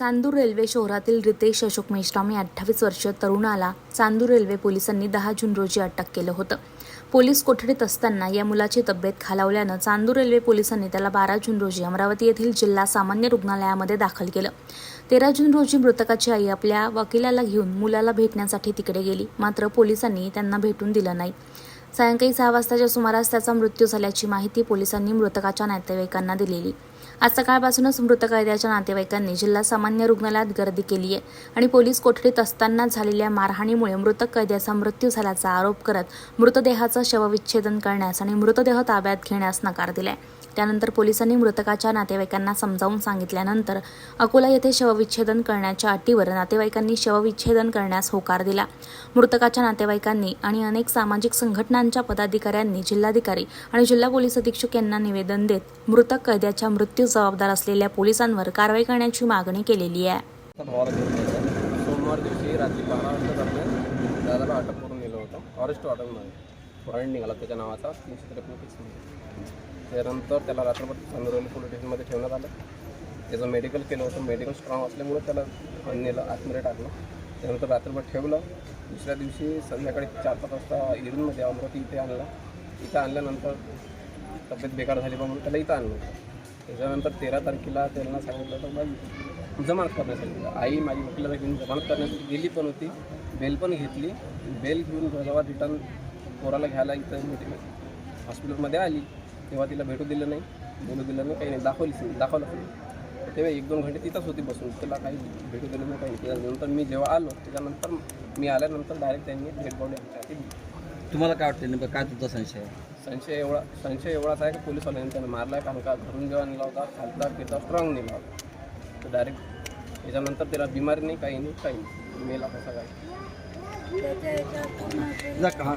Chandur railway शहरातील रितेश अशोक मेश्राम या अठ्ठावीस वर्षीय तरुणाला चांदूर रेल्वे पोलिसांनी दहा जून रोजी अटक केलं होतं. पोलीस कोठडीत असताना या मुलाची तब्येत खालावल्यानं चांदूर रेल्वे पोलिसांनी त्याला बारा जून रोजी अमरावती येथील जिल्हा सामान्य रुग्णालयामध्ये दाखल केलं. तेरा जून रोजी मृतकाची आई आपल्या वकिलाला घेऊन मुलाला भेटण्यासाठी तिकडे गेली मात्र पोलिसांनी त्यांना भेटून दिलं नाही. सायंकाळी सहा वाजताच्या सुमारास त्याचा मृत्यू झाल्याची माहिती पोलिसांनी मृतकाच्या नातेवाईकांना दिलेली. आज सकाळपासूनच मृत कैद्याच्या नातेवाईकांनी जिल्हा सामान्य रुग्णालयात गर्दी केली आहे आणि पोलीस कोठडीत असताना झालेल्या मारहाणीमुळे मृतक कैद्याचा मृत्यू झाल्याचा आरोप करत मृतदेहाचं शवविच्छेदन करण्यास आणि मृतदेह ताब्यात घेण्यास नकार दिलाय. त्यानंतर पोलिसांनी मृतकाच्या नातेवाईकांना समजावून सांगितल्यानंतर अकोला येथे शवविच्छेदन करण्याच्या अटीवर नातेवाईकांनी शवविच्छेदन करण्यास होकार दिला. मृतकाच्या नातेवाईकांनी आणि अनेक सामाजिक संघटनांच्या पदाधिकाऱ्यांनी जिल्हाधिकारी आणि जिल्हा पोलीस अधीक्षक यांना निवेदन देत मृतक कैद्याच्या मृत्यू जबाबदार असलेल्या पोलिसांवर कारवाई करण्याची मागणी केलेली आहे. सोमवार दिवशी रात्री बारा वाजता दरम्यान दादाला अटक करून गेलो होतो. अरेस्ट वॉरंटमध्ये वॉरंट निघाला त्याच्या नावाचा. तीनशे त्रेपन्न त्यानंतर त्याला रात्रभर चांदुरवली पोलीस स्टेशनमध्ये ठेवण्यात आलं. त्याचं मेडिकल केलं होतं. मेडिकल स्ट्रॉंग असल्यामुळे त्याला नेलं आतमध्ये टाकलं. त्यानंतर रात्रभर ठेवलं. दुसऱ्या दिवशी संध्याकाळी चार पाच वाजता इरूनमध्ये अमरावती इथे आणला. इथं आणल्यानंतर तब्येत बेकार झाली म्हणून त्याला इथं आणलं त्याच्यानंतर तेरा तारखेला त्यांना सांगितलं होतं मग जमानत करण्यासाठी. आई माझी वकिलाला घेऊन जमानत करण्यासाठी गेली पण होती. बेल पण घेतली. बेल घेऊन जेव्हा रिटर्न पोराला घ्यायला इथं हॉस्पिटलमध्ये आली. तेव्हा तिला भेटू दिलं नाही बोलू दिलं नाही काही नाही दाखवलीच नाही दाखवलं नाही तेव्हा एक दोन घंटे तिथंच होती बसून तिला काही भेटू दिलं नाही काही नाही. त्याच्यानंतर मी जेव्हा आलो त्याच्यानंतर मी आल्यानंतर डायरेक्ट त्यांनी डेड बॉडी आमच्या दिली. तुम्हाला काय वाटतं नेमकं? काय तुमचा संशय आहे? संशय एवढा संशय एवढाच आहे की पोलिसवाल्यांनी त्यानं मारला आहे कारण का घरून जेव्हा नेला होता खालचा त्याचा स्ट्रॉंग नेला होता. तर डायरेक्ट त्याच्यानंतर त्याला बिमारी नाही काही नाही काही नाही. मेला कसा काय जा का-